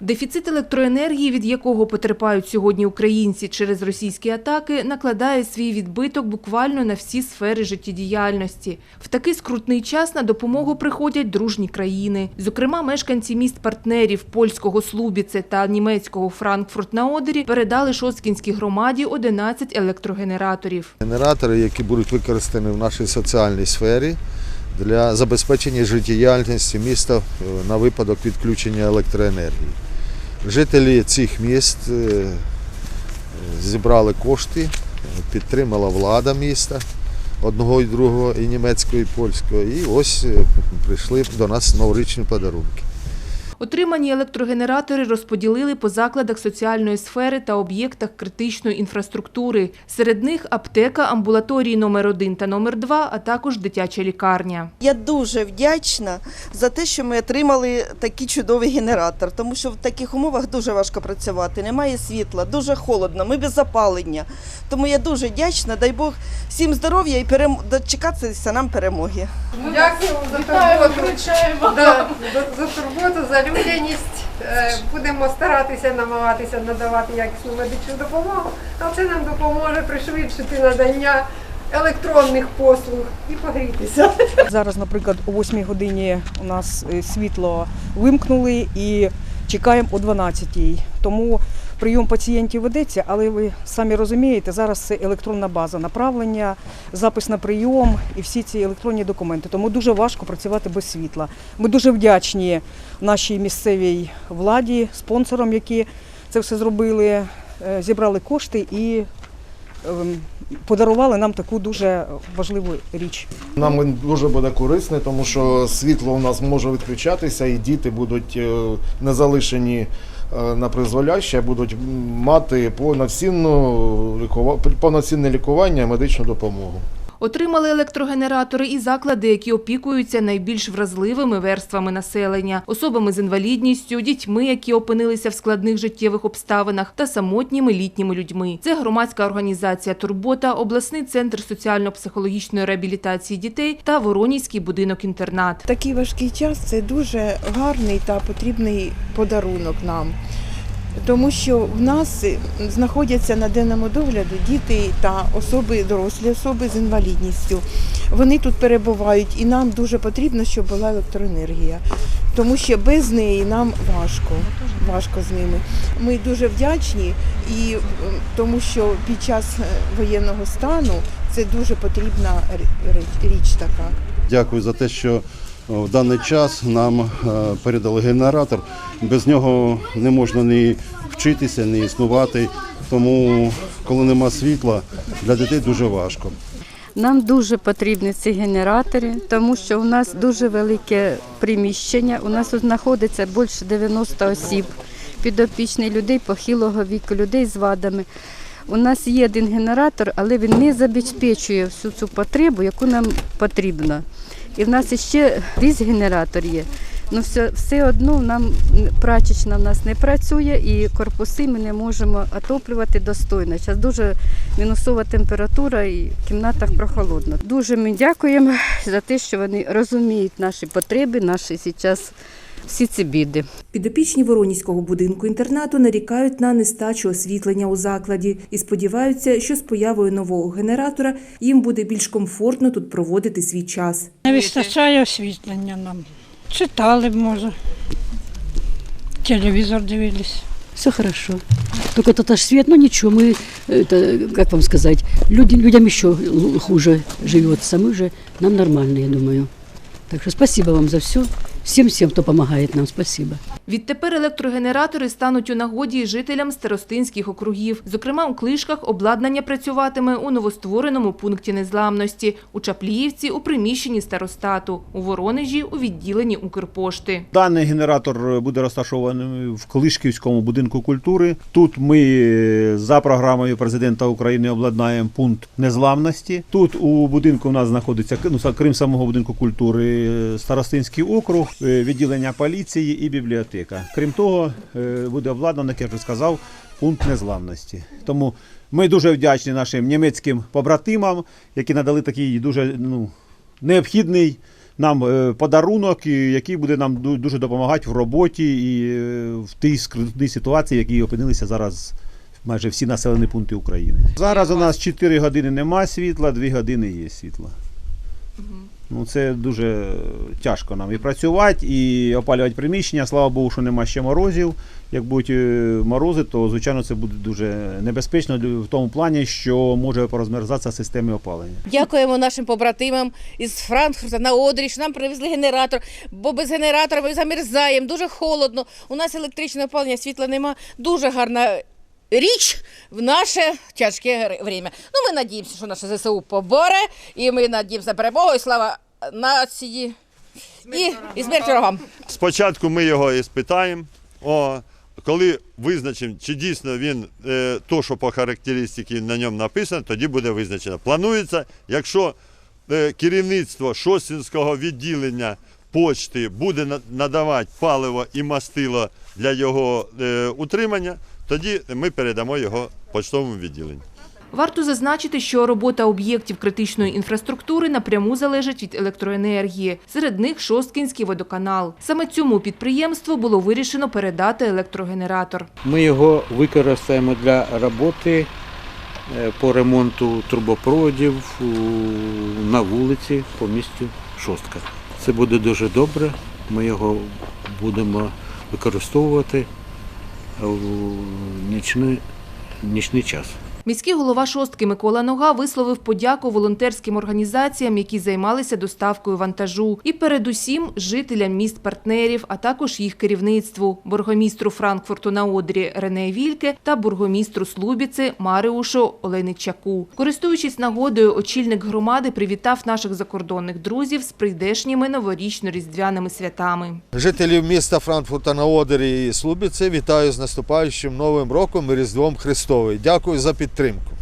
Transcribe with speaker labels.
Speaker 1: Дефіцит електроенергії, від якого потерпають сьогодні українці через російські атаки, накладає свій відбиток буквально на всі сфери життєдіяльності. В такий скрутний час на допомогу приходять дружні країни. Зокрема, мешканці міст-партнерів польського Слубіце та німецького Франкфурт на Одері передали Шосткінській громаді 11 електрогенераторів.
Speaker 2: Генератори, які будуть використані в нашій соціальній сфері для забезпечення життєдіяльності міста е, на випадок відключення електроенергії. Жителі цих міст е, зібрали кошти, підтримала влада міста одного і другого, і німецького, і польського. І ось е, прийшли до нас новорічні подарунки.
Speaker 1: Отримані електрогенератори розподілили по закладах соціальної сфери та об'єктах критичної інфраструктури. Серед них аптека, амбулаторії номер 1 та номер 2, а також дитяча лікарня.
Speaker 3: Я дуже вдячна за те, що ми отримали такий чудовий генератор, тому що в таких умовах дуже важко працювати. Немає світла, дуже холодно, ми без запалення. Тому я дуже вдячна. Дай Бог всім здоров'я і дочекатися нам перемоги.
Speaker 4: Дякуємо за турботу. Да, за, за турботу, за людяність. Е, Будемо старатися намагатися надавати якісну медичну допомогу, а це нам допоможе пришвидшити надання електронних послуг і погрітися.
Speaker 5: Зараз, наприклад, о 8 годині у нас е, світло вимкнули і чекаємо о 12. Тому прийом пацієнтів ведеться, але ви самі розумієте, зараз це електронна база направлення, запис на прийом і всі ці електронні документи. Тому дуже важко працювати без світла. Ми дуже вдячні нашій місцевій владі, спонсорам, які це все зробили, е, зібрали кошти і ем, подарували нам таку дуже важливу річ.
Speaker 6: Нам дуже буде корисний, тому що світло у нас може відключатися, і діти будуть е, не залишені на призволяще, будуть мати повноцінну повноцінне лікування медичну допомогу.
Speaker 1: Отримали електрогенератори і заклади, які опікуються найбільш вразливими верствами населення, особами з інвалідністю, дітьми, які опинилися в складних життєвих обставинах, та самотніми літніми людьми. Це громадська організація Турбота, обласний центр соціально-психологічної реабілітації дітей та Воронівський будинок-інтернат.
Speaker 7: Такий важкий час це дуже гарний та потрібний подарунок нам. Тому що в нас знаходяться на денному догляду діти та особи, дорослі особи з інвалідністю. Вони тут перебувають і нам дуже потрібно, щоб була електроенергія. Тому що без неї нам важко. Важко з ними. Ми дуже вдячні і тому що під час е, воєнного стану це дуже потрібна річ- така.
Speaker 8: Дякую за те, що в даний час нам е, передали генератор. Без нього не можна ні вчитися, ні існувати. Тому, коли нема світла, для дітей дуже важко.
Speaker 9: Нам дуже потрібні ці генератори, тому що у нас дуже велике приміщення. У нас тут знаходиться більше 90 осіб, підопічних людей похилого віку, людей з вадами. У нас є один генератор, але він не забезпечує всю цю потребу, яку нам потрібно. І в нас ще різ генератор є. Ну все, все одно нам прачечна в нас не працює і корпуси ми не можемо отоплювати достойно. Зараз дуже мінусова температура і в кімнатах прохолодно. Дуже ми дякуємо за те, що вони розуміють наші потреби, наші зараз всі ці біди.
Speaker 1: Підопічні Воронівського будинку-інтернату нарікають на нестачу освітлення у закладі і сподіваються, що з появою нового генератора їм буде більш комфортно тут проводити свій час.
Speaker 10: Не вистачає освітлення нам. Читали б, може. Телевізор дивились.
Speaker 11: Все хорошо. Только это ж свет, ну ничего, мы, это, как вам сказать, люди, людям еще л- хуже живется, мы же, нам нормально, я думаю. Так что спасибо вам за все. Всем-всем, кто помогает нам, спасибо.
Speaker 1: Відтепер електрогенератори стануть у нагоді жителям старостинських округів. Зокрема, у Клишках обладнання працюватиме у новоствореному пункті незламності, у Чапліївці – у приміщенні старостату, у Воронежі – у відділенні Укрпошти.
Speaker 12: Даний генератор буде розташований в Колишківському будинку культури. Тут ми за програмою президента України обладнаємо пункт незламності. Тут у будинку у нас знаходиться ну, крім самого будинку культури, старостинський округ, е, відділення поліції і бібліотека. Крім того, е, буде обладнано, як я вже сказав, пункт незламності. Тому ми дуже вдячні нашим німецьким побратимам, які надали такий дуже ну, необхідний нам е, подарунок, який буде нам дуже допомагати в роботі і е, в тій скрутній ситуації, в якій опинилися зараз майже всі населені пункти України. Зараз у нас 4 години немає світла, 2 години є світла. Ну, це дуже тяжко нам і працювати, і опалювати приміщення. Слава Богу, що нема ще морозів. Як будуть е, морози, то звичайно це буде дуже небезпечно в тому плані, що може порозмерзатися системи опалення.
Speaker 13: Дякуємо нашим побратимам із Франкфурта на Одрі, що нам привезли генератор, бо без генератора ми замерзаємо, дуже холодно. У нас електричне опалення, світла нема. Дуже гарна річ в наше тяжке время. Ну, ми надіємося, що наше ЗСУ поборе, і ми надіємося на перемогу, і слава нації. І, і смерть ворогам.
Speaker 14: Спочатку ми його і спитаємо. О, коли визначимо, чи дійсно він е, то, що по характеристиці на ньому написано, тоді буде визначено. Планується, якщо е, керівництво Шостінського відділення почти буде надавати паливо і мастило для його е, утримання, тоді ми передамо його почтовому відділенню.
Speaker 1: Варто зазначити, що робота об'єктів критичної інфраструктури напряму залежить від електроенергії. Серед них Шосткінський водоканал. Саме цьому підприємству було вирішено передати електрогенератор.
Speaker 15: Ми його використаємо для роботи е, по ремонту трубопроводів на вулиці по місту Шостка. Це буде дуже добре. Ми його будемо використовувати в нічний, нічний час.
Speaker 1: Міський голова шостки Микола Нога висловив подяку волонтерським організаціям, які займалися доставкою вантажу, і передусім жителям міст-партнерів, а також їх керівництву, бургомістру Франкфурту на Одрі Рене Вільке та бургомістру Слубіци Мариушу Оленичаку. Користуючись нагодою, очільник громади привітав наших закордонних друзів з прийдешніми новорічно-різдвяними святами.
Speaker 2: Жителів міста Франкфурта на Одері і Слубіці вітаю з наступаючим Новим роком і Різдвом Христовим. Дякую за підтримку.